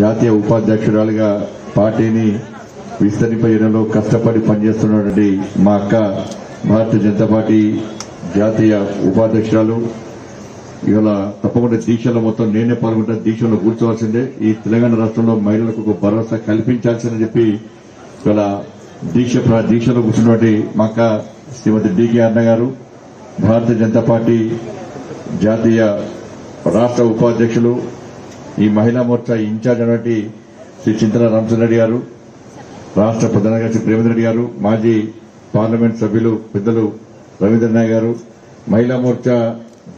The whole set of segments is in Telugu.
జాతీయ ఉపాధ్యక్షురాలుగా పార్టీని విస్తరింపజేయడంలో కష్టపడి పనిచేస్తున్నటువంటి మా అక్క భారతీయ జనతా పార్టీ జాతీయ ఉపాధ్యక్షురాలు. ఇవాళ తప్పకుండా దీక్షలో మొత్తం నేనే పాల్గొంటా దీక్షలో కూర్చోవాల్సిందే. ఈ తెలంగాణ రాష్ట్రంలో మహిళలకు ఒక భరోసా కల్పించాల్సిందని చెప్పి ఇవాళ దీక్ష దీక్షలో కూర్చున్నటువంటి మా అక్క శ్రీమతి డికే అన్న గారు భారతీయ జనతా పార్టీ జాతీయ రాష్ట్ర ఉపాధ్యక్షులు ఈ మహిళా మోర్చా ఇన్ఛార్జ్ అయినటువంటి శ్రీ చింతల రామచంద్రరెడ్డి గారు రాష్ట్ర ప్రధాన కార్యదర్శి ప్రేమేంద్ర రెడ్డి గారు మాజీ పార్లమెంట్ సభ్యులు పెద్దలు రవీంద్రనాయ్ గారు మహిళా మోర్చా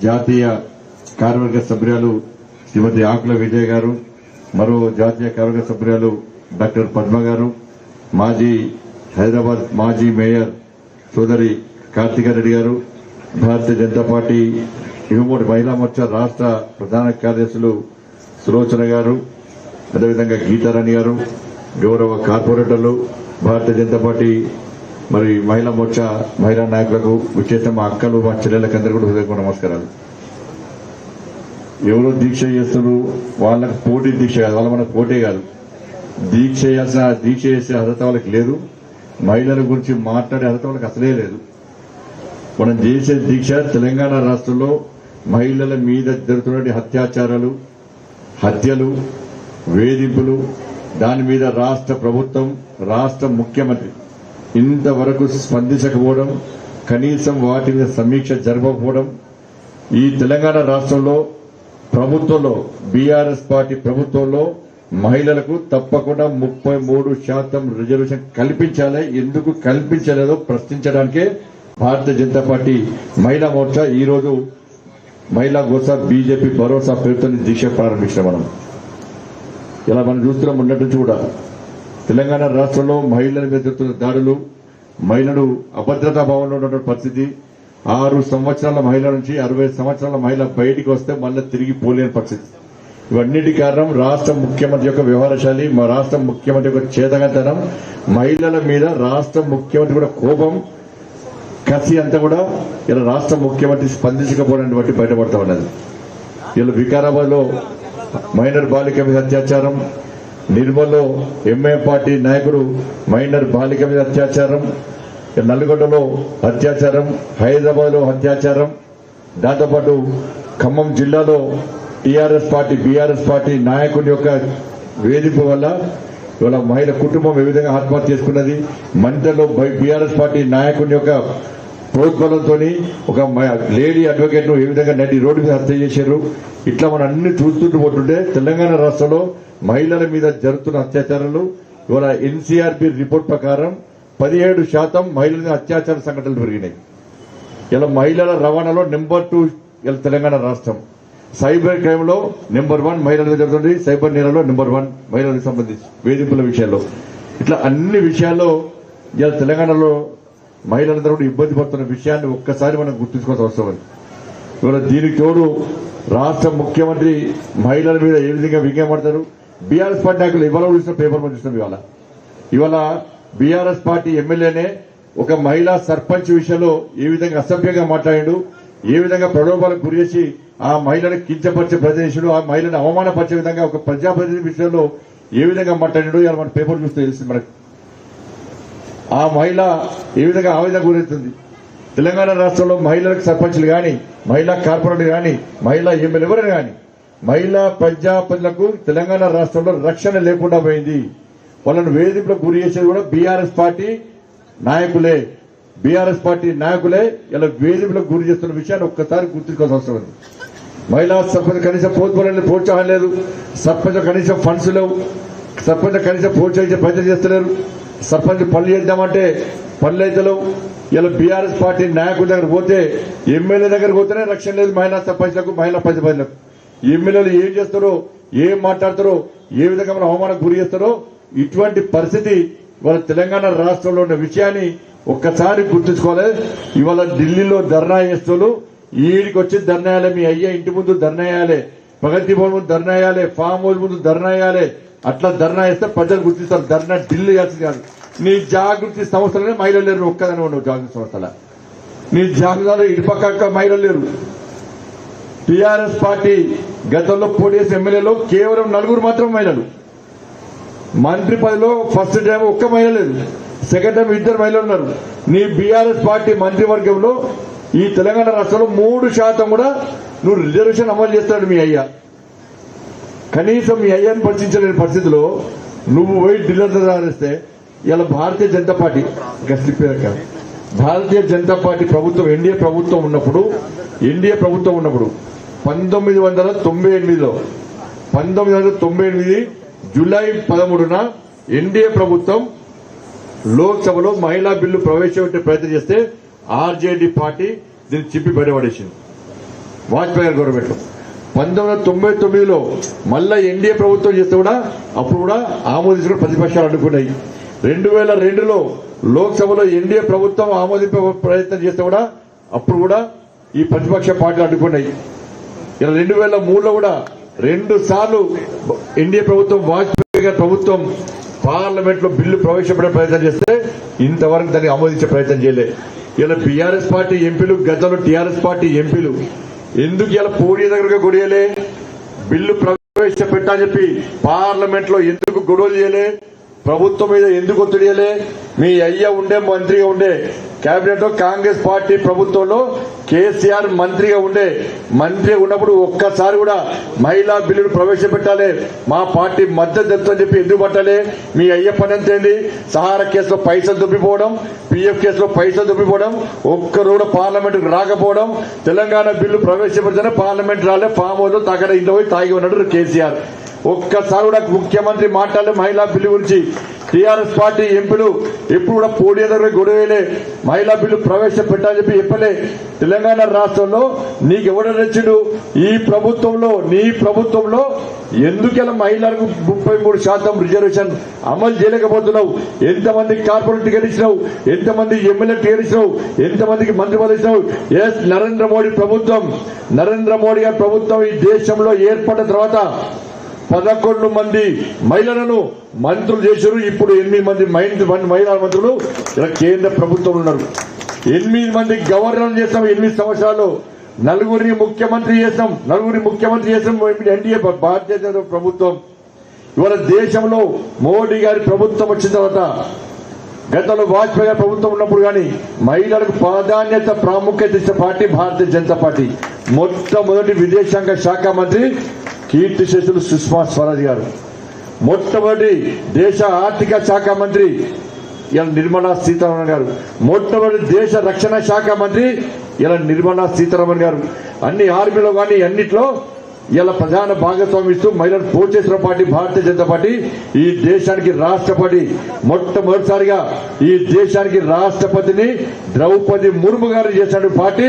జాతీయ కార్యవర్గ సభ్యురాలు శ్రీమతి ఆకుల విజయ్ గారు మరో జాతీయ కార్యవర్గ సభ్యురాలు డాక్టర్ పద్మ గారు మాజీ హైదరాబాద్ మాజీ మేయర్ సోదరి కార్తికా రెడ్డి గారు భారతీయ జనతా పార్టీ యువమోటి మహిళా మోర్చా రాష్ట్ర ప్రధాన కార్యదర్శులు సులోచన గారు అదేవిధంగా గీతారాణి గారు గౌరవ కార్పొరేటర్లు భారతీయ జనతా పార్టీ మరి మహిళా మోర్చా మహిళా నాయకులకు విశేషం మా అక్కలు మా చెల్లెళ్ళకి అందరూ కూడా హృదయపూర్వక నమస్కారాలు. ఎవరో దీక్ష చేస్తున్నారు? వాళ్ళకి పోటీ దీక్ష కాదు వాళ్ళ మనకు పోటీ కాదు. దీక్ష చేయాల్సిన దీక్ష చేసే అర్హత వాళ్ళకి లేదు. మహిళల గురించి మాట్లాడే అర్హత వాళ్ళకి అసలే లేదు. మనం చేసే దీక్ష తెలంగాణ రాష్ట్రంలో మహిళల మీద జరుగుతున్న అత్యాచారాలు హత్యలు వేధింపులు దాని మీద రాష్ట్ర ప్రభుత్వం రాష్ట్ర ముఖ్యమంత్రి ఇంతవరకు స్పందించకపోవడం కనీసం వాటి మీద సమీక్ష జరపకపోవడం ఈ తెలంగాణ రాష్ట్రంలో ప్రభుత్వంలో బీఆర్ఎస్ పార్టీ ప్రభుత్వంలో మహిళలకు తప్పకుండా ముప్పై మూడు శాతం రిజర్వేషన్ కల్పించాలి. ఎందుకు కల్పించలేదో ప్రశ్నించడానికే భారతీయ జనతా పార్టీ మహిళా మోర్చా ఈరోజు మహిళా గోసా బీజేపీ భరోసా పేరుతో దీక్ష ప్రారంభించిన మనం. ఇలా మనం చూస్తున్నాం ఉన్నట్టు నుంచి కూడా. తెలంగాణ రాష్ట్రంలో మహిళల మీద జరుగుతున్న దాడులు మహిళలు అభద్రతా భావంలో ఉన్న పరిస్థితి. ఆరు సంవత్సరాల మహిళ నుంచి అరవై సంవత్సరాల మహిళ బయటికి వస్తే మళ్ళీ తిరిగి పోలేని పరిస్థితి. ఇవన్నిటి కారణం రాష్ట్ర ముఖ్యమంత్రి యొక్క వ్యవహారశాలి మా రాష్ట్ర ముఖ్యమంత్రి యొక్క చేతగతనం మహిళల మీద రాష్ట్ర ముఖ్యమంత్రి కూడా కోపం కసి అంతా కూడా ఇలా రాష్ట్ర ముఖ్యమంత్రి స్పందించకపోవడాన్ని బట్టి బయటపడతా ఉన్నది. ఇలా వికారాబాద్లో మైనర్ బాలిక మీద అత్యాచారం నిర్మల్లో ఎంఏ పార్టీ నాయకుడు మైనర్ బాలిక మీద అత్యాచారం నల్గొండలో అత్యాచారం హైదరాబాద్లో అత్యాచారం దాంతోపాటు ఖమ్మం జిల్లాలో టీఆర్ఎస్ పార్టీ బీఆర్ఎస్ పార్టీ నాయకుని యొక్క వేధింపు వల్ల ఇవాళ మహిళ కుటుంబం ఏ విధంగా ఆత్మహత్య చేసుకున్నది మంటలో బీఆర్ఎస్ పార్టీ నాయకుని యొక్క ప్రోద్బలంతో ఒక లేడీ అడ్వకేట్ను ఏ విధంగా నటి రోడ్డు మీద హత్య చేశారు. ఇట్లా మనం అన్ని చూస్తుంటూ పోతుంటే తెలంగాణ రాష్ట్రంలో మహిళల మీద జరుగుతున్న అత్యాచారాలు ఇవాళ ఎన్సీఆర్బి రిపోర్ట్ ప్రకారం పదిహేడు శాతం మహిళల మీద అత్యాచార సంఘటనలు పెరిగినాయి. ఇలా మహిళల రవాణాలో నెంబర్ టూ ఇలా తెలంగాణ రాష్ట్రం. సైబర్ క్రైమ్లో నెంబర్ వన్ మహిళల జరుగుతుంది. సైబర్ నేలలో నెంబర్ వన్ మహిళలకు సంబంధించి వేధింపుల విషయాల్లో ఇట్లా అన్ని విషయాల్లో ఇలా తెలంగాణలో మహిళలందరూ కూడా ఇబ్బంది పడుతున్న విషయాన్ని ఒక్కసారి మనం గుర్తుంచుకోవాల్సిన అవసరం ఉంది. ఇవాళ దీనికి తోడు రాష్ట్ర ముఖ్యమంత్రి మహిళల మీద ఏ విధంగా విజ్ఞాపడతారు బీఆర్ఎస్ పార్టీ నాయకులు ఇవాళ చూసిన పేపర్ మనం చూస్తున్నాం ఇవాళ. ఇవాళ బీఆర్ఎస్ పార్టీ ఎమ్మెల్యేనే ఒక మహిళా సర్పంచ్ విషయంలో ఏ విధంగా అసభ్యంగా మాట్లాడాడు? ఏ విధంగా ప్రలోభాలకు గురి చేసి ఆ మహిళను కించపరిచే ప్రదేశుడు ఆ మహిళను అవమానపరిచే విధంగా ఒక ప్రజాప్రతినిధి విషయంలో ఏ విధంగా మాట్లాడాడు? ఇలా మన పేపర్ చూస్తే తెలుస్తుంది మనకు. ఆ మహిళ ఏ విధంగా ఆవేదన గురవుతుంది. తెలంగాణ రాష్ట్రంలో మహిళలకు సర్పంచ్లు కానీ మహిళా కార్పొరేటర్ కానీ మహిళా ఎమ్మెల్యే ఎవరైనా కానీ మహిళా ప్రజాపతులకు తెలంగాణ రాష్ట్రంలో రక్షణ లేకుండా పోయింది. వాళ్ళను వేధింపులకు గురి చేసేది కూడా బీఆర్ఎస్ పార్టీ నాయకులే. బీఆర్ఎస్ పార్టీ నాయకులే ఇలా వేధింపులకు గురి చేస్తున్న విషయాన్ని ఒక్కసారి గుర్తుంచుకోవాల్సిన అవసరం ఉంది. మహిళా సర్పంచ్ కనీసం పోతుపోవడానికి ప్రోత్సాహం లేదు. సర్పంచ్ కనీసం ఫండ్స్ లేవు. సర్పంచ్ కనీసం ప్రోత్సహించే ప్రయత్నం చేస్తలేరు. సర్పంచ్ పనులు చేద్దామంటే పనులు అవుతలేవు ఇలా బీఆర్ఎస్ పార్టీ నాయకుల దగ్గర పోతే ఎమ్మెల్యే దగ్గర పోతేనే రక్షణ లేదు మహిళా సర్పంచ్లకు మహిళా ప్రతిపదులకు ఎమ్మెల్యేలు ఏం చేస్తారో ఏం మాట్లాడతారో ఏ విధంగా మనం అవమానం గురి చేస్తారో ఇటువంటి పరిస్థితి ఇవాళ తెలంగాణ రాష్ట్రంలో ఉన్న విషయాన్ని ఒక్కసారి గుర్తుంచుకోవాలి. ఇవాళ ఢిల్లీలో ధర్నా చేస్తూ ఈడికి వచ్చి ధర్నా వేయాలి మీ అయ్యా ఇంటి ముందు ధర్నా ప్రగతి భవన్ ముందు ధర్నా వేయాలి ఫామ్ హౌస్ ముందు ధర్నా అట్లా ధర్నా వేస్తే ప్రజలు గుర్తిస్తారు. ధర్నా ఢిల్లీ చేస్తుంది కాదు. నీ జాగృతి సంస్థలనే మహిళలు లేరు. ఒక్కదని ఉండవు జాగృతి సంస్థల నీ జాగృతిలో ఇటుపక్క మహిళలు లేరు. టిఆర్ఎస్ పార్టీ గతంలో పోటీ ఎమ్మెల్యేలో కేవలం నలుగురు మాత్రం మహిళలు. మంత్రి పదవిలో ఫస్ట్ టైం ఒక్క మహిళ లేదు. సెకండ్ టైం ఇద్దరు మహిళలు ఉన్నారు. నీ బీఆర్ఎస్ పార్టీ మంత్రివర్గంలో ఈ తెలంగాణ రాష్ట్రంలో మూడు శాతం కూడా నువ్వు రిజర్వేషన్ అమలు చేస్తాడు మీ అయ్యా. కనీసం మీ అయ్యాన్ని పరిచించలేని పరిస్థితిలో నువ్వు పోయి డిల్లర్ రాస్తే ఇలా భారతీయ జనతా పార్టీ ఇంకా స్లిప్ భారతీయ జనతా పార్టీ ప్రభుత్వం ఎన్డీఏ ప్రభుత్వం ఉన్నప్పుడు ఎన్డీఏ ప్రభుత్వం ఉన్నప్పుడు పంతొమ్మిది వందల తొంభై ఎనిమిదిలో పంతొమ్మిది వందల తొంభై ఎనిమిది జూలై పదమూడున ఎన్డీఏ ప్రభుత్వం లోక్సభలో మహిళా బిల్లు ప్రవేశపెట్టే ప్రయత్నం చేస్తే ఆర్జేడీ పార్టీ దీన్ని చిప్పి బయటపడేసింది. వాజ్పేయి గారి గవర్నమెంట్ పంతొమ్మిది వందల తొంభై తొమ్మిదిలో మళ్ళా ఎన్డీఏ ప్రభుత్వం చేస్తే కూడా అప్పుడు కూడా ఆమోదించుకుని ప్రతిపక్షాలు అడ్డుకున్నాయి రెండు వేల రెండులో లోక్సభలో ఎన్డీఏ ప్రభుత్వం ఆమోదింపే ప్రయత్నం చేస్తే కూడా అప్పుడు కూడా ఈ ప్రతిపక్ష పార్టీలు అడ్డుకున్నాయి ఇలా రెండు వేల మూడులో కూడా రెండు సార్లు ఎన్డీఏ ప్రభుత్వం వాజ్పేయి గారి ప్రభుత్వం పార్లమెంట్లో బిల్లు ప్రవేశపెట్టే ప్రయత్నం చేస్తే ఇంతవరకు దాన్ని ఆమోదించే ప్రయత్నం చేయలే. ఇలా బీఆర్ఎస్ పార్టీ ఎంపీలు గతంలో టీఆర్ఎస్ పార్టీ ఎంపీలు ఎందుకు ఇలా పూడి దగ్గరగా గొడవలే బిల్లు ప్రవేశపెట్టని చెప్పి పార్లమెంట్లో ఎందుకు గొడవలు చేయలే? ప్రభుత్వం మీద ఎందుకు ఒత్తిడి చేయలే? మీ అయ్య ఉండే మంత్రిగా ఉండే కేబినెట్లో కాంగ్రెస్ పార్టీ ప్రభుత్వంలో కేసీఆర్ మంత్రిగా ఉండే మంత్రి ఉన్నప్పుడు ఒక్కసారి కూడా మహిళా బిల్లును ప్రవేశపెట్టాలి. మా పార్టీ మద్దతు తెలుపుతుందని చెప్పి ఎందుకు పట్టాలి? మీ అయ్య పని ఎంతేంది సహారా కేసులో పైసలు దుబ్బిపోవడం పిఎఫ్ కేసులో పైసలు దుబ్బిపోవడం ఒక్కరు కూడా పార్లమెంట్ రాకపోవడం తెలంగాణ బిల్లు ప్రవేశపెడితేనే పార్లమెంట్ రాలే ఫామ్ హౌస్లో తగడ ఇంట్లో పోయి తాగి ఉన్నాడు కేసీఆర్. ఒక్కసారి కూడా ముఖ్యమంత్రి మాట్లాడలే మహిళా బిల్లు గురించి. టీఆర్ఎస్ పార్టీ ఎంపీలు ఎప్పుడు కూడా పోటీ దగ్గర గొడవలే. మహిళా బిల్లు ప్రవేశపెట్టాలని చెప్పి చెప్పలే. తెలంగాణ రాష్ట్రంలో నీకు ఎవడ నచ్చిండు? ఈ ప్రభుత్వంలో నీ ప్రభుత్వంలో ఎందుకెలా మహిళలకు ముప్పై మూడు శాతం రిజర్వేషన్ అమలు చేయలేకపోతున్నావు? ఎంతమంది కార్పొరేట్ టికెట్ ఇచ్చినావు? ఎంతమంది ఎమ్మెల్యే టికెట్ ఇచ్చినావు? ఎంతమందికి మంత్రి పదవి ఇచ్చినావు? ఎస్ నరేంద్ర మోడీ ప్రభుత్వం. నరేంద్ర మోడీ గారి ప్రభుత్వం ఈ దేశంలో ఏర్పడిన తర్వాత పదకొండు మంది మహిళలను మంత్రులు చేశారు. ఇప్పుడు ఎనిమిది మంది మంది మహిళా మంత్రులు ఇలా కేంద్ర ప్రభుత్వం ఉన్నారు. ఎనిమిది మంది గవర్నర్ చేస్తాం ఎనిమిది సంవత్సరాలు. నలుగురిని ముఖ్యమంత్రి చేసాం నలుగురిని ముఖ్యమంత్రి చేసాం ఎన్డీఏ భారతీయ జనతా ప్రభుత్వం. ఇవాళ దేశంలో మోడీ గారి ప్రభుత్వం వచ్చిన తర్వాత గతంలో వాజ్పేయి గారి ప్రభుత్వం ఉన్నప్పుడు కానీ మహిళలకు ప్రాధాన్యత ప్రాముఖ్యత ఇచ్చిన పార్టీ భారతీయ జనతా పార్టీ. మొట్టమొదటి విదేశాంగ శాఖ మంత్రి కీర్తి శేషులు సుష్మా స్వరాజ్ గారు. మొట్టమొదటి దేశ ఆర్థిక శాఖ మంత్రి ఇలా నిర్మలా సీతారామన్ గారు. మొట్టమొదటి దేశ రక్షణ శాఖ మంత్రి ఇలా నిర్మలా సీతారామన్ గారు. అన్ని ఆర్మీలో కానీ అన్నిట్లో ఇలా ప్రధాన భాగస్వామి ఇస్తూ మహిళలు పోటీ చేసిన పార్టీ భారతీయ జనతా పార్టీ ఈ దేశానికి రాష్ట్రపతి. మొట్టమొదటిసారిగా ఈ దేశానికి రాష్ట్రపతిని ద్రౌపది ముర్ము గారు చేసిన పార్టీ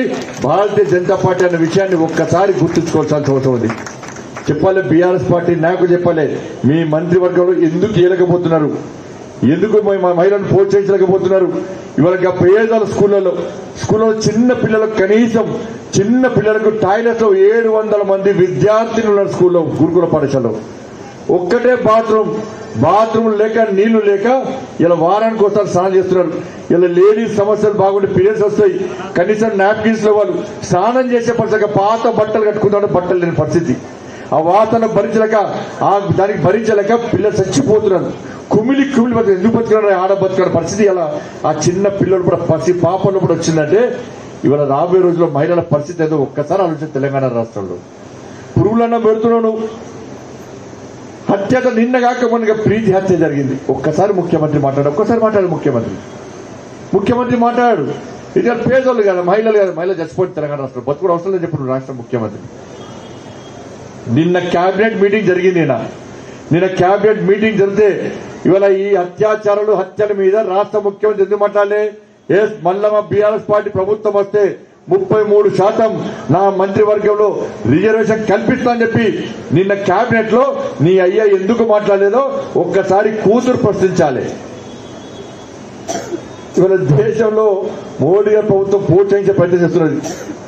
భారతీయ జనతా పార్టీ అనే విషయాన్ని ఒక్కసారి గుర్తుంచుకోవాల్సిన అవసరం ఉంది. చెప్పాలి బీఆర్ఎస్ పార్టీ నాయకులు చెప్పాలి మీ మంత్రివర్గంలో ఎందుకు ఏలకపోతున్నారు? ఎందుకు మా- మహిళలను ప్రోత్సహించలేకపోతున్నారు ఇవాళ ఇంకా పేదల స్కూళ్ళలో. స్కూల్లో చిన్న పిల్లలకు కనీసం చిన్న పిల్లలకు టాయిలెట్లో ఏడు వందల మంది విద్యార్థినులు ఉన్నారు స్కూల్లో గురుకుల పాఠశాలలో. ఒక్కటే బాత్రూమ్. బాత్రూమ్ లేక నీళ్ళు లేక ఇలా వారానికి ఒకసారి స్నానం చేస్తున్నారు. ఇలా లేడీస్ సమస్యలు బాగుంటే పీరియడ్స్ వస్తాయి. కనీసం నాప్కిన్స్లో వాళ్ళు స్నానం చేసే పరిస్థితి పాత బట్టలు కట్టుకుందాం బట్టలు లేని పరిస్థితి. ఆ వాసన భరించలేక ఆ దానికి భరించలేక పిల్లలు చచ్చిపోతున్నారు. కుమిలి కుమిలి బతుకు ఎందుకు బతికినాడు ఆడ బతికాడు పరిస్థితి అలా ఆ చిన్న పిల్లలు కూడా పసి పాపలు కూడా వచ్చిందంటే ఇవాళ రాబోయే రోజుల్లో మహిళల పరిస్థితి ఏదో ఒక్కసారి ఆలోచన తెలంగాణ రాష్ట్రంలో. పురుగులన్నా పెడుతున్నాను హత్యత నిన్న కాక మనకి ప్రీతి హత్య జరిగింది. ఒక్కసారి ముఖ్యమంత్రి మాట్లాడు ఒక్కసారి మాట్లాడు ముఖ్యమంత్రి. ముఖ్యమంత్రి మాట్లాడాడు ఇది పేదోళ్ళు కదా మహిళలు కదా మహిళలు చచ్చిపోయింది తెలంగాణ రాష్ట్రం బతుకుడు అవసరం లేదు చెప్పిన రాష్ట్ర ముఖ్యమంత్రి. నిన్న క్యాబినెట్ మీటింగ్ జరిగింది నిన్న నిన్న క్యాబినెట్ మీటింగ్ జరిగితే ఇవాళ ఈ అత్యాచారాలు హత్యల మీద రాష్ట్ర ముఖ్యమంత్రి ఎందుకు మాట్లాడలే? ఎస్ మల్లమ్మ బీఆర్ఎస్ పార్టీ ప్రభుత్వం వస్తే ముప్పై మూడు శాతం నా మంత్రివర్గంలో రిజర్వేషన్ కల్పిస్తానని చెప్పి నిన్న క్యాబినెట్లో నీ అయ్యా ఎందుకు మాట్లాడలేదో ఒక్కసారి కూతురు ప్రశ్నించాలి. ఇవాళ దేశంలో మోడీ గారి ప్రభుత్వం ప్రోత్సహించే ప్రయత్నం చేస్తున్నది.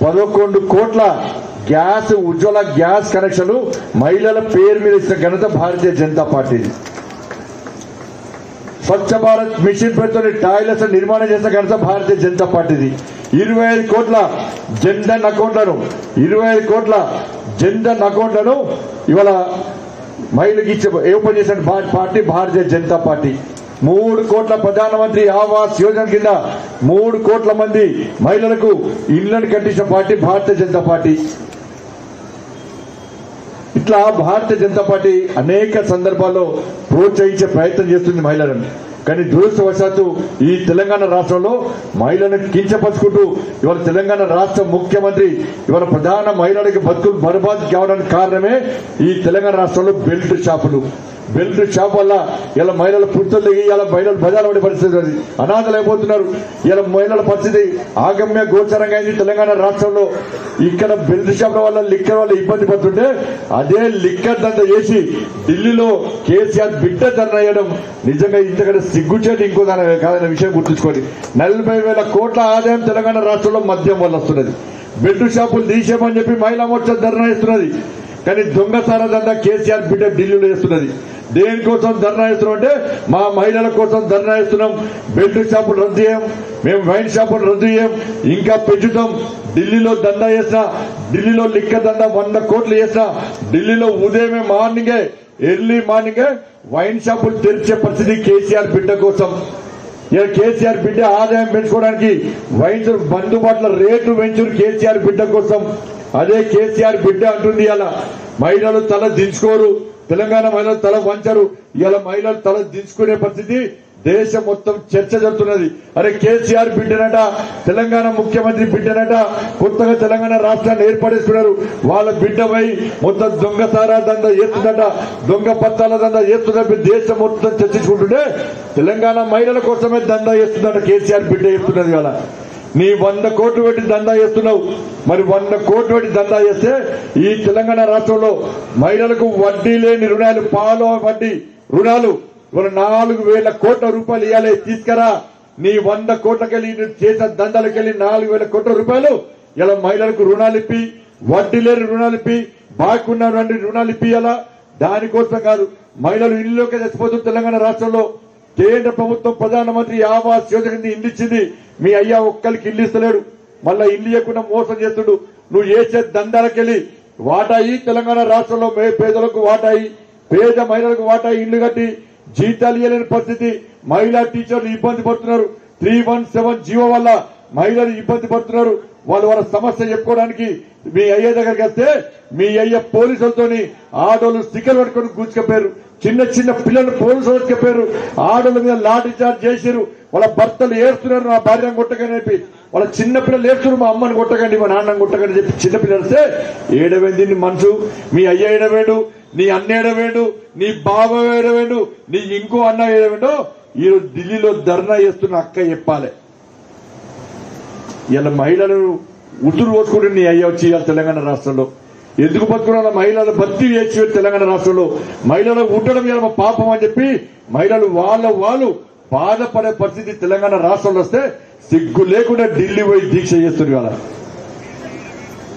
పదకొండు కోట్ల గ్యాస్ ఉజ్వల గ్యాస్ కనెక్షన్లు మహిళల పేరు మీద ఇచ్చిన ఘనత భారతీయ జనతా పార్టీ. స్వచ్ఛ భారత్ మిషన్ పేరుతో టాయిలెట్స్ నిర్మాణం చేసిన ఘనత భారతీయ జనతా పార్టీది. ఇరవై ఐదు కోట్ల జన్ధన్ అకౌంట్లను ఇరవై ఐదు కోట్ల జన్ధన్ అకౌంట్లను ఇవాళ మహిళకి ఇచ్చే ఓపెన్ చేసిన పార్టీ భారతీయ జనతా పార్టీ. మూడు కోట్ల ప్రధానమంత్రి ఆవాస్ యోజన కింద మూడు కోట్ల మంది మహిళలకు ఇళ్ళను కట్టించిన పార్టీ భారతీయ జనతా పార్టీ. ఇట్లా భారతీయ జనతా పార్టీ అనేక సందర్భాల్లో ప్రోత్సహించే ప్రయత్నం చేస్తుంది మహిళలను. కానీ దురదృష్టవశాత్తు ఈ తెలంగాణ రాష్ట్రంలో మహిళలను కించపరుచుకుంటూ ఇవాళ తెలంగాణ రాష్ట్ర ముఖ్యమంత్రి ఇవాళ ప్రధాన మహిళలకి బతుకులు బర్బాద్ కావడానికి కారణమే ఈ తెలంగాణ రాష్ట్రంలో బెల్ట్ షాపులు. బెల్ట్ షాప్ వల్ల ఇలా మహిళల పుట్టలు దిగి ఇలా మహిళలు బజార్ పడే పరిస్థితి అది అనాథలైపోతున్నారు ఇలా మహిళల పరిస్థితి ఆగమ్య గోచరంగా అయింది తెలంగాణ రాష్ట్రంలో. ఇక్కడ బెల్ట్ షాప్ల వల్ల లిక్కర్ వల్ల ఇబ్బంది పడుతుంటే అదే లిక్కర్ దండ చేసి ఢిల్లీలో కేసీఆర్ బిడ్డ ధరణ వేయడం నిజంగా ఇంతకంటే సిగ్గుచేటి ఇంకో దాని కాదన్న విషయం గుర్తుంచుకోండి. నలభై వేల కోట్ల ఆదాయం తెలంగాణ రాష్ట్రంలో మద్యం వల్ల వస్తున్నది. బెల్ట్ షాపులు తీసేమని చెప్పి మహిళా మోర్చా ధర్నా ఇస్తున్నది కానీ దొంగసార దందా కేసీఆర్ బిడ్డ ఢిల్లీలో వేస్తున్నది దేనికోసం ధర్నా ఇస్తున్నాం అంటే మా మహిళల కోసం ధర్నా ఇస్తున్నాం బెల్ట్ షాపులు రద్దు చేయం. మేము వైన్ షాపులు రద్దు చేయం. ఇంకా పెంచుతాం. ఢిల్లీలో దందా చేసిన ఢిల్లీలో లిక్క దందా వంద కోట్లు చేసిన ఢిల్లీలో ఉదయమే మార్నింగే ఎర్లీ మార్నింగే వైన్ షాపులు తెరిచే పరిస్థితి కేసీఆర్ బిడ్డ కోసం. ఇలా కేసీఆర్ బిడ్డ ఆదాయం పెంచుకోవడానికి వైన్స్ బంధుబాట్ల రేటు పెంచురు కేసీఆర్ బిడ్డ కోసం. అదే కేసీఆర్ బిడ్డ అంటుంది అలా మహిళలు తల దించుకోరు. తెలంగాణ మహిళలు తల వంచరు. ఇలా మహిళలు తల దించుకునే పరిస్థితి దేశం మొత్తం చర్చ జరుగుతున్నది. అరే కేసీఆర్ బిడ్డనట తెలంగాణ ముఖ్యమంత్రి బిడ్డనట కొత్తగా తెలంగాణ రాష్ట్రాన్ని ఏర్పడేసుకున్నారు. వాళ్ళ బిడ్డపై మొత్తం దొంగసారా దంద చేస్తుందట దొంగ పత్తాల దంద చేస్తున్నట్టు దేశం మొత్తం చర్చించుకుంటుంటే తెలంగాణ మహిళల కోసమే దందా చేస్తుందట కేసీఆర్ బిడ్డ చెప్తున్నది వాళ్ళ నీ వంద కోట్లు పెట్టి దందా చేస్తున్నావు. మరి వంద కోట్లు పెట్టి దందా చేస్తే ఈ తెలంగాణ రాష్ట్రంలో మహిళలకు వడ్డీ లేని రుణాలు పాలో వడ్డీ రుణాలు ఇవాళ నాలుగు వేల కోట్ల రూపాయలు ఇవ్వాలి తీసుకురా. నీ వంద కోట్లకెళ్ళి నువ్వు చేసిన దందాలకెళ్ళి నాలుగు వేల కోట్ల రూపాయలు ఇలా మహిళలకు రుణాలు ఇప్పి వడ్డీ లేని రుణాలు ఇప్పి బాగున్న రెండు రుణాలు ఇప్పియాలా దానికోసం కాదు మహిళలు ఇల్లులోకి చచ్చిపోతున్న తెలంగాణ రాష్ట్రంలో. కేంద్ర ప్రభుత్వం ప్రధానమంత్రి ఆవాస్ యోజన కింద ఇల్లు ఇచ్చింది. మీ అయ్యా ఒక్కరికి ఇల్లు ఇస్తలేడు. మళ్ళా ఇల్లు ఇవ్వకుండా మోసం చేస్తుడు. నువ్వు చేసే దందాలకెళ్ళి వాటాయి. తెలంగాణ రాష్ట్రంలో పేదలకు వాటాయి. పేద మహిళలకు వాటాయి ఇల్లు కట్టి జీతాలు ఇవ్వలేని పరిస్థితి. మహిళా టీచర్లు ఇబ్బంది పడుతున్నారు. త్రీ వన్ సెవెన్ జీవో వల్ల మహిళలు ఇబ్బంది పడుతున్నారు. వాళ్ళు వాళ్ళ సమస్య చెప్పుకోవడానికి మీ అయ్య దగ్గరికి వస్తే మీ అయ్య పోలీసులతోని ఆడోళ్ళు స్టిక్కర్ పట్టుకొని గుచ్చుకపోయారు. చిన్న చిన్న పిల్లలు పోలీసులు చెప్పారు. ఆడల మీద లాఠీ చార్జ్ చేశారు. వాళ్ళ భర్తలు ఏడుస్తున్నారు నా భార్యను కొట్టకని చెప్పి. వాళ్ళ చిన్న పిల్లలు ఏడుస్తున్నారు మా అమ్మని కొట్టకండి మా నాన్నని కొట్టకండి చెప్పి చిన్న పిల్లలు ఏడవేంది నీ మనసు మీ అయ్య ఏడవేడు నీ అన్న ఏడవేడు నీ బావ ఏడవేడు నీ ఇంకో అన్న ఏడవేడు. ఈరోజు ఢిల్లీలో ధర్నా చేస్తున్న అక్క చెప్పాలి. ఇలా మహిళలు ఉతురు పోసుకుంటే నీ అయ్య వచ్చి తెలంగాణ రాష్ట్రంలో ఎందుకు బతుకున్న మహిళలు భర్తీ చేసి తెలంగాణ రాష్ట్రంలో మహిళలు ఉండడం ఇలా పాపం అని చెప్పి మహిళలు వాళ్ళ వాళ్ళు బాధపడే పరిస్థితి తెలంగాణ రాష్ట్రంలో వస్తే సిగ్గు లేకుండా ఢిల్లీ పోయి దీక్ష చేస్తున్నారు కదా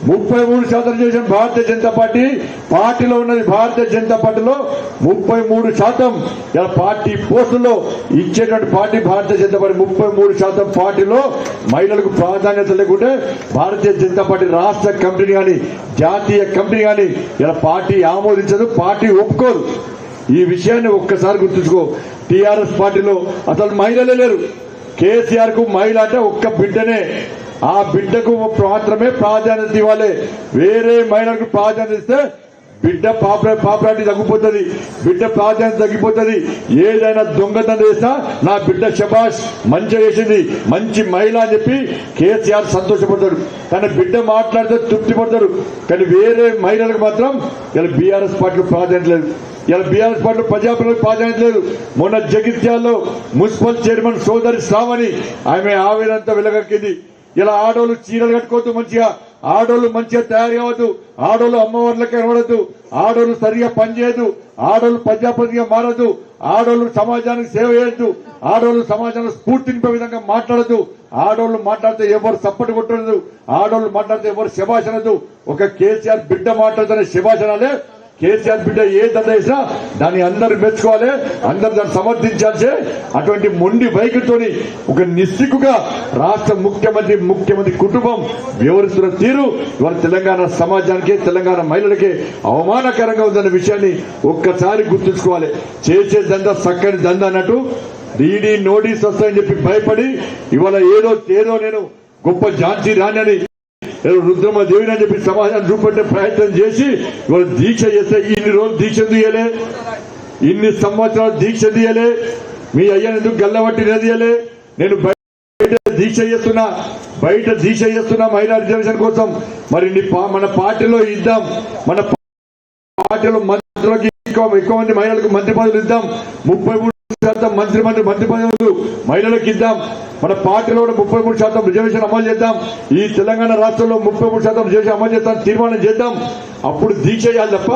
ముప్పై మూడు శాతం చేసిన భారతీయ జనతా పార్టీ పార్టీలో ఉన్నది భారతీయ జనతా పార్టీలో ముప్పై మూడు శాతం. ఇలా పార్టీ పోస్టుల్లో ఇచ్చేటువంటి పార్టీ భారతీయ జనతా పార్టీ ముప్పై మూడు శాతం పార్టీలో మహిళలకు ప్రాధాన్యత లేకుంటే భారతీయ జనతా పార్టీ రాష్ట్ర కంపెనీ కానీ జాతీయ కంపెనీ కానీ ఇలా పార్టీ ఆమోదించదు పార్టీ ఒప్పుకోదు. ఈ విషయాన్ని ఒక్కసారి గుర్తుంచుకో. టీఆర్ఎస్ పార్టీలో అసలు మహిళలే లేరు. కేసీఆర్కు మహిళ అంటే ఒక్క బిడ్డనే. ఆ బిడ్డకు మాత్రమే ప్రాధాన్యత ఇవ్వాలి. వేరే మహిళలకు ప్రాధాన్యత ఇస్తే బిడ్డ పాప పాపరాటి తగ్గిపోతుంది. బిడ్డ ప్రాధాన్యత తగ్గిపోతుంది. ఏదైనా దొంగతనం చేసినా నా బిడ్డ శబాష్ మంచిగా చేసింది. మంచి మహిళ అని చెప్పి కేసీఆర్ సంతోషపడతాడు. కానీ బిడ్డ మాట్లాడితే తృప్తి పడతాడు కానీ వేరే మహిళలకు మాత్రం ఇలా బీఆర్ఎస్ పార్టీలో ప్రాధాన్యత లేదు. ఇలా బీఆర్ఎస్ పార్టీలో ప్రజాప్రభుత్వ ప్రాధాన్యత లేదు. మొన్న జగిత్యాల్లో మున్సిపల్ చైర్మన్ సోదరి శ్రావణి ఆమె ఆవేదంతా వెలగక్కింది. ఇలా ఆడోళ్ళు చీరలు కట్టుకోవద్దు మంచిగా. ఆడోళ్ళు మంచిగా తయారు కావద్దు ఆడోళ్ళు అమ్మవార్లకి కనబడద్దు. ఆడోళ్ళు సరిగా పనిచేయద్దు. ఆడోళ్ళు ప్రజాపతిగా మారద్దు. ఆడోళ్ళు సమాజానికి సేవ చేయొద్దు. ఆడోళ్ళు సమాజంలో స్ఫూర్తి నింపే విధంగా మాట్లాడద్దు. ఆడోళ్ళు మాట్లాడితే ఎవరు సప్పటి కొట్టదు ఆడోళ్ళు మాట్లాడితే ఎవరు శభాషనదు ఒక కేసీఆర్ బిడ్డ మాట్లాడుతున్న శభాషణలే కేసీఆర్ బిడ్డ ఏ దంద వేసినా దాన్ని అందరు మెచ్చుకోవాలి అందరు దాన్ని సమర్థించాల్సే అటువంటి మొండి వైఖరితోని ఒక నిస్సిగ్గుగా రాష్ట్ర ముఖ్యమంత్రి ముఖ్యమంత్రి కుటుంబం వివరిస్తున్న తీరు ఇవాళ తెలంగాణ సమాజానికి తెలంగాణ మహిళలకి అవమానకరంగా ఉందన్న విషయాన్ని ఒక్కసారి గుర్తుంచుకోవాలి. చేసే దంద చక్కని దంద అన్నట్టు ఈడీ నోటీస్ వస్తాయని చెప్పి భయపడి ఇవాళ ఏదో ఏదో నేను గొప్ప ఝాన్సీ రాణి అని రుద్రమ దేవిని అని చెప్పి సమాజాన్ని చూపెట్టే ప్రయత్నం చేసి ఇవాళ దీక్ష చేస్తే ఇన్ని రోజులు దీక్ష తీయలే. ఇన్ని సంవత్సరాలు దీక్ష తీయలే. మీ అయ్యను ఎందుకు గల్లబట్టి నదియలే నేను బయట దీక్ష చేస్తున్నా. బయట దీక్ష చేస్తున్నా మహిళా రిజర్వేషన్ కోసం. మరి మన పార్టీలో ఇద్దాం. మన పార్టీలో మంత్రులకి ఎక్కువ మంది మహిళలకు మంత్రి పదవులు ఇద్దాం. ముప్పై శాతం మంత్రి మంత్రి మంత్రి పదవులు మహిళలకు ఇద్దాం. మన పార్టీలో కూడా ముప్పై మూడు శాతం రిజర్వేషన్ అమలు చేద్దాం. ఈ తెలంగాణ రాష్ట్రంలో ముప్పై మూడు శాతం రిజర్వేషన్ అమలు చేద్దాం తీర్మానం చేద్దాం. అప్పుడు దీక్ష చేయాలి తప్ప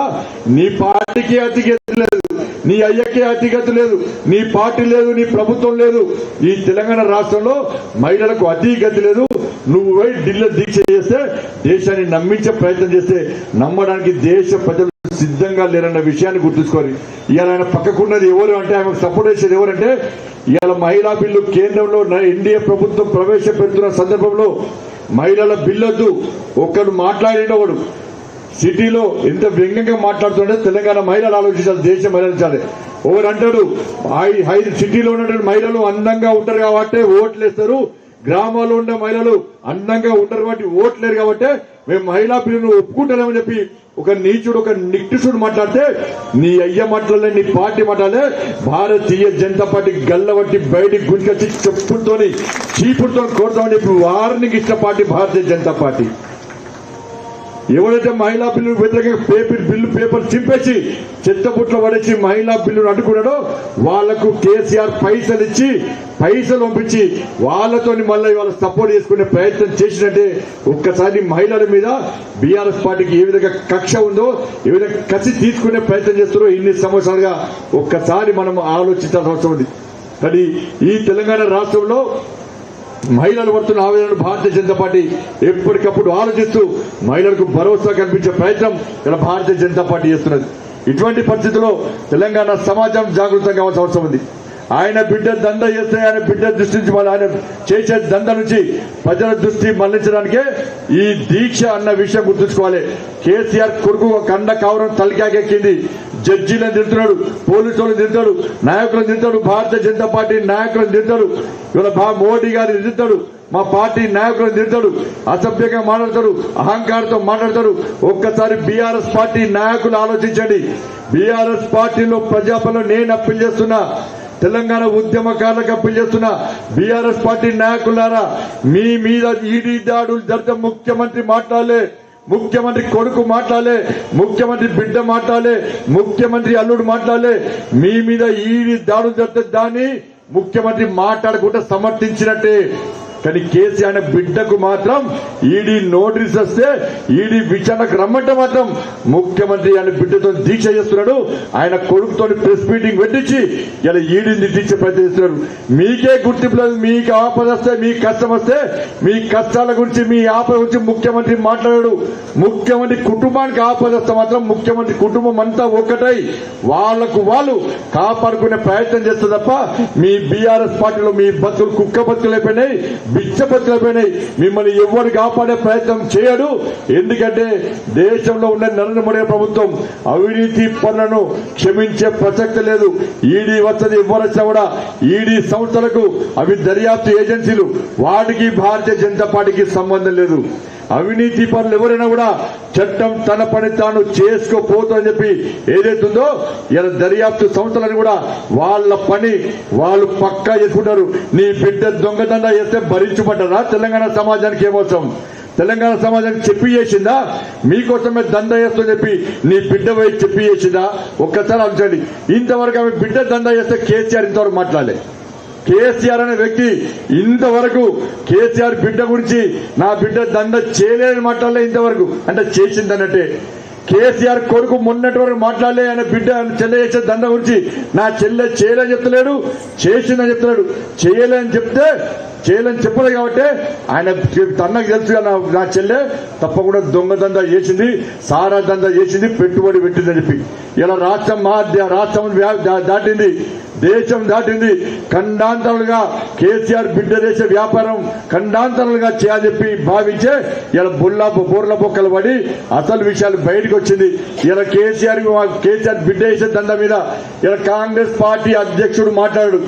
నీ పార్టీకి అతిగతి లేదు. నీ అయ్యకే అతిగతి లేదు. నీ పార్టీ లేదు నీ ప్రభుత్వం లేదు. ఈ తెలంగాణ రాష్ట్రంలో మహిళలకు అతిగతి లేదు. నువ్వు పోయి ఢిల్లీ దీక్ష చేస్తే దేశాన్ని నమ్మించే ప్రయత్నం చేస్తే నమ్మడానికి దేశ ప్రజలు సిద్ధంగా లేరన్న విషయాన్ని గుర్తుంచుకోవాలి ఇవాళ ఆయన పక్కకున్నది ఎవరు అంటే ఆమెకు సపోర్ట్ చేసేది ఎవరంటే ఇవాళ మహిళా బిల్లు కేంద్రంలో ఎన్డీఏ ప్రభుత్వం ప్రవేశపెడుతున్న సందర్భంలో మహిళల బిల్లొద్దు. ఒక్కడు మాట్లాడినవాడు సిటీలో ఎంత వ్యంగ్యంగా మాట్లాడుతుంటే తెలంగాణ మహిళలు ఆలోచించాలి దేశం మహిళించాలి ఎవరు అంటారు ఐదు సిటీలో ఉన్నటువంటి మహిళలు అందంగా ఉంటారు కాబట్టి ఓట్లు వేస్తారు. గ్రామాల్లో ఉండే మహిళలు అందంగా ఉంటారు కాబట్టి ఓట్లేరు కాబట్టి మేము మహిళా పిల్లలు ఒప్పుకుంటామని చెప్పి ఒక నీచుడు ఒక నిక్టిసుడు మాట్లాడితే నీ అయ్య మాట్లాడలే నీ పార్టీ మాట్లాడలే భారతీయ జనతా పార్టీ గల్లబట్టి బయటికి గుంజొచ్చి చెప్పులతోని చీపులతో కొడతామని చెప్పి వార్నింగ్ ఇచ్చిన పార్టీ భారతీయ జనతా పార్టీ. ఎవరైతే మహిళా బిల్లు వ్యతిరేకంగా పేపర్ బిల్లు పేపర్ చింపేసి చెత్తబుట్లో పడేసి మహిళా బిల్లును అడ్డుకున్నాడో వాళ్ళకు కేసీఆర్ పైసలు ఇచ్చి పైసలు పంపించి వాళ్ళతోని మళ్ళీ వాళ్ళు సపోర్ట్ చేసుకునే ప్రయత్నం చేసినట్టే ఒక్కసారి మహిళల మీద బీఆర్ఎస్ పార్టీకి ఏ విధంగా కక్ష ఉందో ఏ విధంగా కసి తీసుకునే ప్రయత్నం చేస్తారో ఇన్ని సంవత్సరాలుగా ఒక్కసారి మనం ఆలోచించాల్సిన అవసరం ఉంది. కానీ ఈ తెలంగాణ రాష్ట్రంలో మహిళలు పడుతున్న ఆవేదనను భారతీయ జనతా పార్టీ ఎప్పటికప్పుడు ఆలోచిస్తూ మహిళలకు భరోసా కల్పించే ప్రయత్నం ఇలా భారతీయ జనతా పార్టీ చేస్తున్నది. ఇటువంటి పరిస్థితుల్లో తెలంగాణ సమాజం జాగృతం కావాల్సిన అవసరం ఉంది. ఆయన బిడ్డ దంద చేస్తే ఆయన బిడ్డ దృష్టి నుంచి మళ్ళీ ఆయన చేసే దంద నుంచి ప్రజల దృష్టి మళ్ళించడానికే ఈ దీక్ష అన్న విషయం గుర్తుంచుకోవాలి. కేసీఆర్ కొడుకు ఒక కండ కావడం తలకాకెక్కింది జడ్జీలను తిడుతున్నాడు పోలీసులను తిడతాడు నాయకులను తిడతాడు భారతీయ జనతా పార్టీ నాయకులను తిడతాడు. ఇవాళ మోడీ గారిని తిడతాడు మా పార్టీ నాయకులను తిడతాడు అసభ్యంగా మాట్లాడతాడు అహంకారంతో మాట్లాడతాడు. ఒక్కసారి బీఆర్ఎస్ పార్టీ నాయకులు ఆలోచించండి. బీఆర్ఎస్ పార్టీలో ప్రజాపంలో నేను అప్పీల్ చేస్తున్నా తెలంగాణ ఉద్యమకారులకు అప్పీల్ చేస్తున్నా. బీఆర్ఎస్ పార్టీ నాయకులారా మీ మీద ఈడీ దాడులు జరిగితే ముఖ్యమంత్రి మాట్లాడలే. ముఖ్యమంత్రి కొడుకు మాట్లాడలే ముఖ్యమంత్రి బిడ్డ మాట్లాడలే ముఖ్యమంత్రి అల్లుడు మాట్లాడలే. మీ మీద ఈ దాడులు జరిగితే దాన్ని ముఖ్యమంత్రి మాట్లాడకుండా సమర్థించినట్టే. కానీ కేసీఆర్ బిడ్డకు మాత్రం ఈడీ నోటీస్ వస్తే ఈడీ విచారణకు రమ్మంటే మాత్రం ముఖ్యమంత్రి ఆయన బిడ్డతో దీక్ష చేస్తున్నాడు. ఆయన కొడుకుతో ప్రెస్ మీటింగ్ పెట్టించి ఇలా ఈడీని దీక్ష ప్రయత్నిస్తున్నారు. మీకే గుర్తింపు లేదు మీకు ఆపద వస్తే మీ కష్టం వస్తే మీ కష్టాల గురించి మీ ఆపద గురించి ముఖ్యమంత్రి మాట్లాడాడు. ముఖ్యమంత్రి కుటుంబానికి ఆపద వస్తే మాత్రం ముఖ్యమంత్రి కుటుంబం అంతా ఒక్కటై వాళ్ళకు వాళ్ళు కాపాడుకునే ప్రయత్నం చేస్తే తప్ప మీ బీఆర్ఎస్ పార్టీలో మీ బతులు కుక్క బతుకులు అయిపోయినాయి. బిచ్చ మిమ్మల్ని ఎవరు కాపాడే ప్రయత్నం చేయడు. ఎందుకంటే దేశంలో ఉన్న నరేంద్ర మోడీ ప్రభుత్వం అవినీతి పనులను క్షమించే ప్రసక్తి లేదు. ఈడీ వస్తుంది ఎవరు కూడా ఈడీ సంస్థలకు అవి దర్యాప్తు ఏజెన్సీలు. వాటికి భారతీయ జనతా పార్టీకి సంబంధం లేదు. అవినీతి పనులు ఎవరైనా కూడా చట్టం తన పని తాను చేసుకోపోతుందని చెప్పి ఏదైతుందో ఇలా దర్యాప్తు సంస్థలని కూడా వాళ్ళ పని వాళ్ళు పక్కా చేసుకుంటారు. నీ బిడ్డ దొంగదండ చేస్తే భరించబడ్డారా తెలంగాణ సమాజానికి ఏమవసరం తెలంగాణ సమాజానికి చెప్పి చేసిందా? మీకోసమే దండ చేస్తుందని చెప్పి నీ బిడ్డ పోయి చెప్పి చేసిందా? ఒక్కసారి అంచండి ఇంతవరకు ఆమె బిడ్డ దండ చేస్తే కేసీఆర్ ఇంతవరకు మాట్లాడలేదు కేసీఆర్ అనే వ్యక్తి ఇంతవరకు కేసీఆర్ బిడ్డ గురించి నా బిడ్డ దండ చేయలేని మాట్లాడలే ఇంతవరకు. అంటే చేసిందన్నట్టే కేసీఆర్ కొడుకు మొన్నటి వరకు మాట్లాడలే ఆయన బిడ్డ ఆయన చెల్లె చేసే దండ గురించి నా చెల్లె చేయలేని చెప్తలేడు చేసిందని చెప్తున్నాడు చేయలేని చెప్తే చేయలేని చెప్పలేదు కాబట్టి ఆయన తన్నకు తెలుసు నా- నా చెల్లె తప్పకుండా దొంగ దందా చేసింది సారా దందా చేసింది పెట్టుబడి పెట్టిందని చెప్పి. ఇలా రాష్ట్రం మా రాష్ట్రం దాటింది. దేశం దాటింది. ఖండాంతరాలుగా కేసీఆర్ బిడ్డ దేశ వ్యాపారం ఖండాంతరాలుగా చేయాలని చెప్పి భావించే ఇలా బుల్లా బూర్ల బొక్కలు పడి అసలు విషయాలు బయటకు వచ్చింది. ఇలా కేసీఆర్ కేసీఆర్ బిడ్డ వేసే దండ మీద ఇలా కాంగ్రెస్ పార్టీ అధ్యక్షుడు మాట్లాడు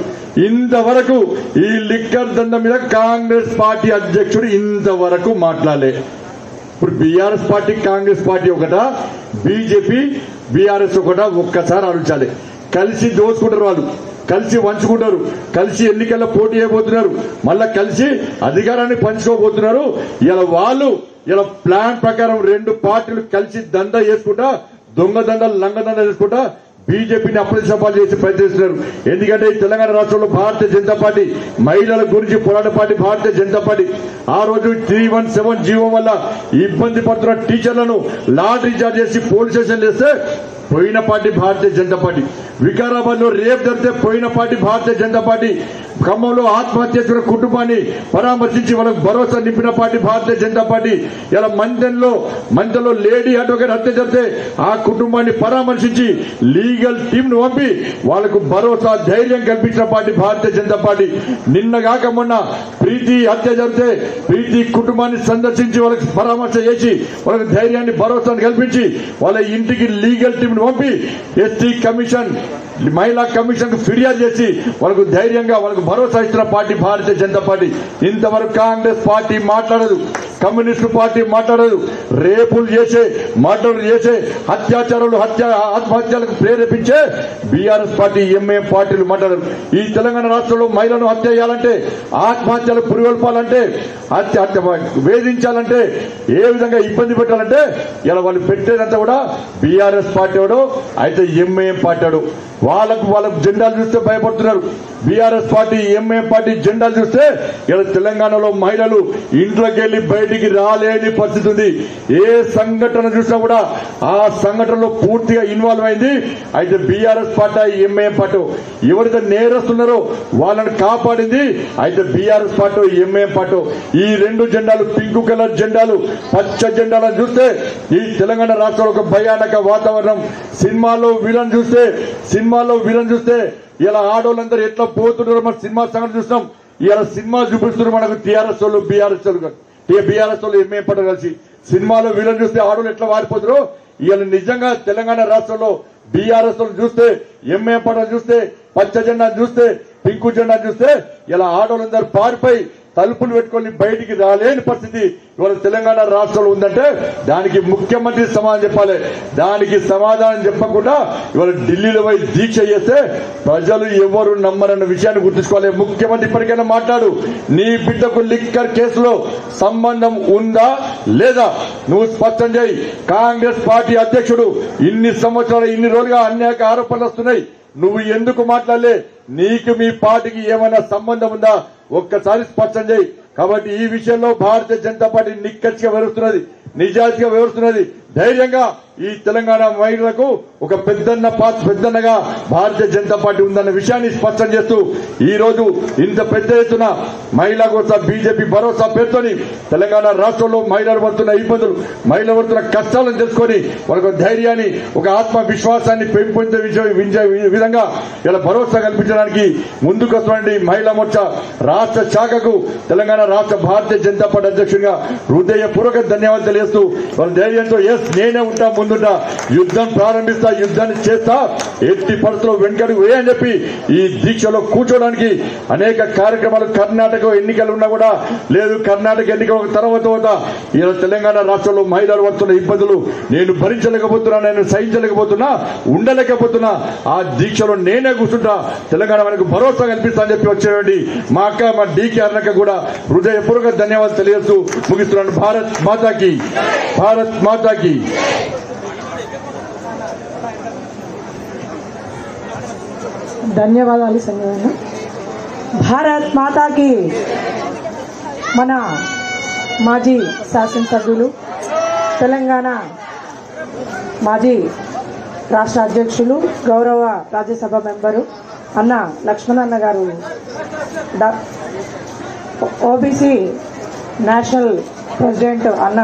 ఇంతవరకు ఈ లిక్కర్ దండ మీద కాంగ్రెస్ పార్టీ అధ్యక్షుడు ఇంతవరకు మాట్లాడలే. ఇప్పుడు బీఆర్ఎస్ పార్టీ కాంగ్రెస్ పార్టీ ఒకట బీజేపీ బీఆర్ఎస్ ఒకట ఒక్కసారి ఆలోచించాలి. కలిసి దోచుకుంటారు వాళ్ళు. కలిసి వంచుకుంటారు. కలిసి ఎన్నికల్లో పోటీ అయిపోతున్నారు. మళ్ళా కలిసి అధికారాన్ని పంచుకోబోతున్నారు. ఇలా వాళ్ళు ఇలా ప్లాన్ ప్రకారం రెండు పార్టీలు కలిసి దండ చేసుకుంటా దొంగ దండ లంగ దండ చేసుకుంటా బీజేపీని అప్రతిష్టపాలు చేసి ప్రయత్నిస్తున్నారు ఎందుకంటే తెలంగాణ రాష్ట్రంలో భారతీయ జనతా పార్టీ మహిళల గురించి పోరాట పార్టీ భారతీయ జనతా పార్టీ. ఆ రోజు త్రీ వన్ సెవెన్ జీవో వల్ల ఇబ్బంది పడుతున్న టీచర్లను లాటరీ చార్జ్ చేసి పోలీస్ స్టేషన్ చేస్తే పోయిన పార్టీ భారతీయ జనతా పార్టీ. వికారాబాద్లో రేపు జరిగితే పోయిన పార్టీ భారతీయ జనతా పార్టీ ఖమ్మంలో ఆత్మహత్య చేసిన కుటుంబాన్ని పరామర్శించి వాళ్ళకు భరోసా నింపిన పార్టీ భారతీయ జనతా పార్టీ. ఇలా మందెన్లో మందెలో లేడీ అడ్వకేట్ హత్య జరిగితే ఆ కుటుంబాన్ని పరామర్శించి లీగల్ టీంను పంపి వాళ్ళకు భరోసా ధైర్యం కల్పించిన పార్టీ భారతీయ జనతా పార్టీ. నిన్న కాక మొన్న ప్రీతి హత్య జరిగితే ప్రీతి కుటుంబాన్ని సందర్శించి వాళ్ళకి పరామర్శ చేసి వాళ్ళకి ధైర్యాన్ని భరోసాను కల్పించి వాళ్ళ ఇంటికి లీగల్ టీమ్ ను పంపి ఎస్టీ కమిషన్ మహిళా కమిషన్ ఫిర్యాదు చేసి వాళ్ళకు ధైర్యంగా వాళ్ళకు భరోసా ఇచ్చిన పార్టీ భారతీయ జనతా పార్టీ. ఇంతవరకు కాంగ్రెస్ పార్టీ మాట్లాడదు కమ్యూనిస్టు పార్టీ మాట్లాడదు. రేపులు చేసే మర్డర్లు చేసే అత్యాచారాలు హత్య ఆత్మహత్యలకు ప్రేరేపించే బీఆర్ఎస్ పార్టీ ఎంఏఎం పార్టీలు మాట్లాడరు. ఈ తెలంగాణ రాష్ట్రంలో మహిళను హత్య చేయాలంటే ఆత్మహత్యలు పురిగొల్పాలంటే హత్య హత్య వేధించాలంటే ఏ విధంగా ఇబ్బంది పెట్టాలంటే ఇలా వాళ్ళు పెట్టేదంతా కూడా బీఆర్ఎస్ పార్టీ వాడు అయితే ఎంఏఎం పార్టీ వాడు. వాళ్ళకు వాళ్ళకు జెండాలు చూస్తే భయపడుతున్నారు. బీఆర్ఎస్ పార్టీ ఎంఏ పార్టీ జెండాలు చూస్తే ఇలా తెలంగాణలో మహిళలు ఇంట్లోకి వెళ్ళి బయటికి రాలేని పరిస్థితి ఉంది. ఏ సంఘటన చూసినా కూడా ఆ సంఘటనలో పూర్తిగా ఇన్వాల్వ్ అయింది. అయితే బీఆర్ఎస్ పార్టీ ఎంఏ పార్టీ ఎవరైతే నేరస్తున్నారో వాళ్ళని కాపాడింది. అయితే బీఆర్ఎస్ పార్టీ ఎంఏ పార్టీ ఈ రెండు జెండాలు పింక్ కలర్ జెండాలు పచ్చ జెండాలను చూస్తే ఈ తెలంగాణ రాష్ట్రంలో ఒక భయానక వాతావరణం. సినిమాలో వీళ్ళని చూస్తే సినిమా సినిమాల్లో వీళ్ళని చూస్తే ఇలా ఆడోళ్ళందరూ ఎట్లా పోతున్నారో మన సినిమా సంగతి చూస్తాం ఇలా సినిమా చూపిస్తున్నారు మనకు టీఆర్ఎస్ వాళ్ళు బీఆర్ఎస్ వాళ్ళు బీఆర్ఎస్ వాళ్ళు ఎంఏ పట్టు కలిసి సినిమాలో వీళ్ళని చూస్తే ఆడోళ్ళు ఎట్లా వారిపోతారో ఇలా నిజంగా తెలంగాణ రాష్ట్రంలో బీఆర్ఎస్ వాళ్ళు చూస్తే ఎంఏ పడవ చూస్తే పచ్చ జెండా చూస్తే పింకు జెండా చూస్తే ఇలా ఆడోళ్ళందరూ పారిపోయి తలుపులు పెట్టుకొని బయటికి రాలేని పరిస్థితి ఇవాళ తెలంగాణ రాష్ట్రంలో ఉందంటే దానికి ముఖ్యమంత్రి సమాధానం చెప్పాలి. దానికి సమాధానం చెప్పకుండా ఇవాళ ఢిల్లీలో పోయి దీక్ష చేస్తే ప్రజలు ఎవరు నమ్మరన్న విషయాన్ని గుర్తుంచుకోవాలి. ముఖ్యమంత్రి ఇప్పటికైనా మాట్లాడు. నీ బిడ్డకు లిక్కర్ కేసులో సంబంధం ఉందా లేదా? నువ్వు స్పష్టం చేయి. కాంగ్రెస్ పార్టీ అధ్యక్షుడు ఇన్ని సంవత్సరాలు ఇన్ని రోజులుగా అనేక ఆరోపణలు వస్తున్నాయి. నువ్వు ఎందుకు మాట్లాడలే? నీకు మీ పార్టీకి ఏమైనా సంబంధం ఉందా? ఒక్కసారి స్పష్టం చేయి. కాబట్టి ఈ విషయంలో భారతీయ జనతా పార్టీ నిక్కచ్చిగా వివరిస్తున్నది నిజాయితీగా వివరిస్తున్నది ధైర్యంగా ఈ తెలంగాణ మహిళలకు ఒక పెద్దన్న పెద్దన్నగా భారతీయ జనతా పార్టీ ఉందన్న విషయాన్ని స్పష్టం చేస్తూ ఈ రోజు ఇంత పెద్ద ఎత్తున మహిళా కోసం బీజేపీ భరోసా పేరుతోని తెలంగాణ రాష్ట్రంలో మహిళలు పడుతున్న ఇబ్బందులు మహిళలు పడుతున్న కష్టాలను తెలుసుకొని వాళ్ళకు ధైర్యాన్ని ఒక ఆత్మవిశ్వాసాన్ని పెంపొందే విధంగా ఇలా భరోసా కల్పించడానికి ముందుకు వస్తున్నటువంటి మహిళా మోర్చా రాష్ట్ర శాఖకు తెలంగాణ రాష్ట్ర భారతీయ జనతా పార్టీ అధ్యక్షుడిగా హృదయపూర్వక ధన్యవాదాలు తెలియజేస్తూ వాళ్ళ ధైర్యంతో ఎస్ నేనే ఉంటా ముందుట యుద్ధం ప్రారంభిస్తా యుద్ధాన్ని చేస్తా. ఎట్టి పరిస్థితుల్లో వెనుకడు వేయని చెప్పి ఈ దీక్షలో కూర్చోడానికి అనేక కార్యక్రమాలు కర్ణాటక ఎన్నికలు ఉన్నా కూడా లేదు. కర్ణాటక ఎన్నికల తర్వాత తర్వాత ఇలా తెలంగాణ రాష్ట్రంలో మహిళలు పడుతున్న ఇబ్బందులు నేను భరించలేకపోతున్నా నేను సహించలేకపోతున్నా ఉండలేకపోతున్నా. ఆ దీక్షలో నేనే కూర్చుంటా. తెలంగాణ మనకు భరోసా కల్పిస్తా అని చెప్పి వచ్చేయండి మా అక్క మా డీకే అన్నక కూడా హృదయపూర్వక ధన్యవాదాలు తెలియజేస్తూ ముగిస్తున్నాను. భారత్ మాతాకి. భారత్ మాతాకి. ధన్యవాదాలు సంజయ్ భారత్ మాతాకి మన మాజీ శాసనసభ్యులు తెలంగాణ మాజీ రాష్ట్ర అధ్యక్షులు గౌరవ రాజ్యసభ మెంబరు అన్న లక్ష్మణన్న గారు ఓబీసీ నేషనల్ ప్రెసిడెంట్ అన్న